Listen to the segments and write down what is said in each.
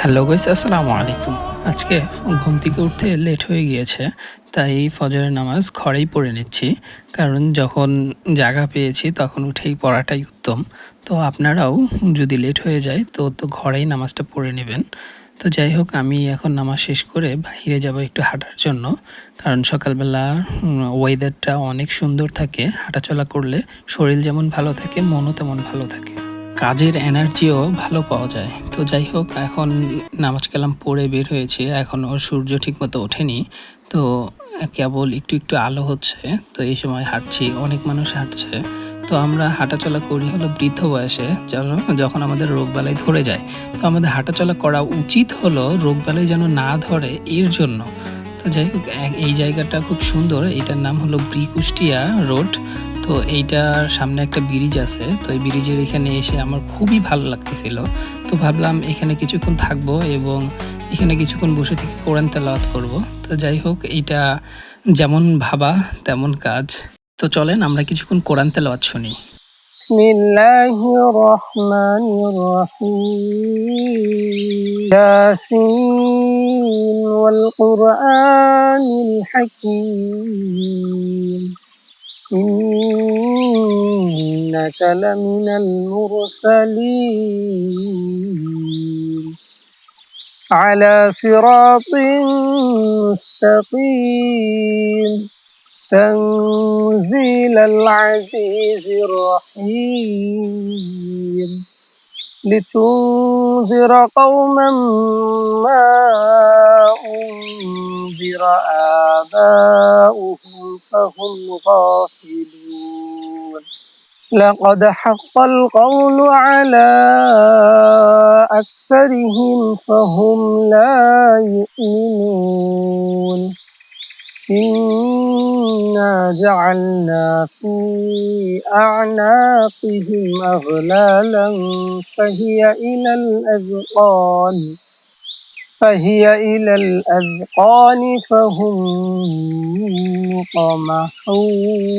Hello guys আসসালামু আলাইকুম। আজকে ঘুম থেকে উঠতে লেট হয়ে গিয়েছে, তাই ফজরের নামাজ ঘরেই পড়ে নিচ্ছি। কারণ যখন জায়গা পেয়েছি, তখন উঠেই পড়াটাই উত্তম। তো আপনারাও যদি লেট হয়ে যায়, তো তো ঘরেই নামাজটা পড়ে নেবেন। তো যাই হোক, আমি এখন নামাজ শেষ করে বাইরে যাব একটু হাঁটার জন্য। কারণ সকালবেলা ওয়েদারটা অনেক সুন্দর থাকে। হাঁটাচলা করলে শরীর যেমন ভালো থাকে, মনও তেমন ভালো থাকে। কাজের এনার্জিও ভালো পাওয়া যায়। তো যাই হোক এখন নামাজ কালাম পড়ে বের হয়েছে। এখনও সূর্য ঠিকমতো ওঠেনি। তো কেবল একটু একটু আলো হচ্ছে। তো এই সময় হাঁটছি, অনেক মানুষ হাঁটছে। তো আমরা হাঁটাচলা করি হলো বৃদ্ধ বয়সে। যখন আমাদের রোগবালাই ধরে যায়। তো আমাদের হাঁটাচলা করা উচিত হলো রোগবালাই যেন না ধরে এর জন্য। তো যাই হোক এই জায়গাটা খুব সুন্দর। এটার নাম হলো ব্রিকুষ্টিয়া রোড। তো এইটার সামনে একটা ব্রিজ আছে তো এই ব্রিজের এখানে এসে আমার খুবই ভালো লাগতেছিল তো ভাবলাম এখানে কিছুক্ষণ থাকবো এবং এখানে কিছুক্ষণ বসে থেকে কোরআন তেলাওয়াত করব তো যাই হোক এইটা যেমন ভাবা তেমন কাজ তো চলেন আমরা কিছুক্ষণ কোরআন তেলাওয়াত শুনি بسم الله الرحمن الرحيم ياسين والقرآن الحكيم إنك لمن المرسلين. على صراط مستقيم. تنزيل العزيز الرحيم. لتنذر قوما ما أنذر آباؤهم. فهم غافلون. لقد حق القول على أكثرهم فهم لا يؤمنون. إنا جعلنا في أعناقهم أغلالا فهي إلى الأذقان. فهي إلى الأذقان فهم مقمحون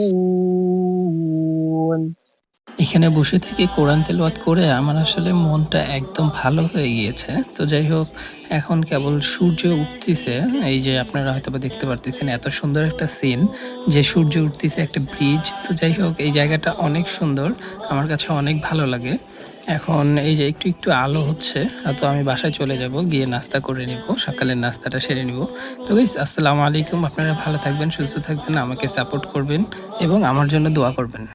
এখানে বসে থেকে কোরআন তেলাওয়াত করে আমার আসলে মনটা একদম ভালো হয়ে গিয়েছে তো যাই হোক এখন কেবল সূর্য উঠতেছে এই যে আপনারা হয়তো বা দেখতে পারতেছেন এত সুন্দর একটা সিন যে সূর্য উঠতেছে একটা ব্রিজ তো যাই হোক এই জায়গাটা অনেক সুন্দর আমার কাছে অনেক ভালো লাগে এখন এই যে একটু একটু আলো হচ্ছে তো আমি বাসায় চলে যাব, গিয়ে নাস্তা করে নিব, সকালের নাস্তাটা সেরে নিব। তো গাইস আসসালামু আলাইকুম, আপনারা ভালো থাকবেন, সুস্থ থাকবেন, আমাকে সাপোর্ট করবেন এবং আমার জন্য দোয়া করবেন।